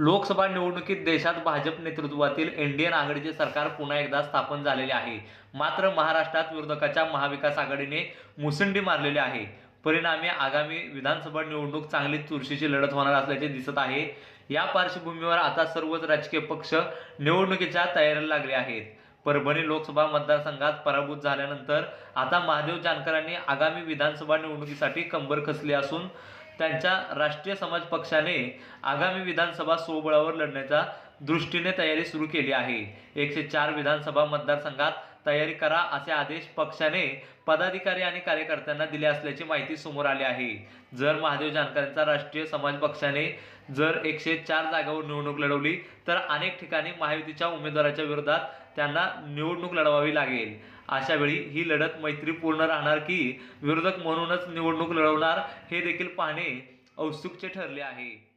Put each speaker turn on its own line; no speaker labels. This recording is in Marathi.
लोकसभा निवडणुकीत देशात भाजप नेतृत्वातील इंडियन आघाडीचे सरकार पुन्हा एकदा स्थापन झालेले आहे. मात्र महाराष्ट्रात विरोधकाच्या महाविकास आघाडीने मुसंडी मारलेली आहे. परिणामी आगामी विधानसभा निवडणूक चांगली चुरशीची लढत होणार असल्याचे दिसत आहे. या पार्श्वभूमीवर आता सर्वच राजकीय पक्ष निवडणुकीच्या तयारीला लागले आहेत. परभणी लोकसभा मतदारसंघात पराभूत झाल्यानंतर आता महादेव जानकरांनी आगामी विधानसभा निवडणुकीसाठी कंबर कसली असून त्यांच्या राष्ट्रीय समाज पक्षाने आगामी विधानसभा सोबळावर लढण्याच्या दृष्टीने तयारी सुरू केली आहे. एकशे चार विधानसभा मतदारसंघात तयारी करा असे आदेश पक्षाने पदाधिकारी आणि कार्यकर्त्यांना दिले असल्याची माहिती समोर आली आहे. जर महादेव जानकरांचा राष्ट्रीय समाज पक्षाने जर एकशे चार जागावर निवडणूक लढवली तर अनेक ठिकाणी महायुतीच्या उमेदवाराच्या विरोधात त्यांना निवडणूक लढवावी लागेल. अशा वेळी ही लढत मैत्रीपूर्ण राहणार की विरोधक म्हणूनच निवडणूक लढवणार हे देखील पाहणे औत्सुकचे ठरले आहे.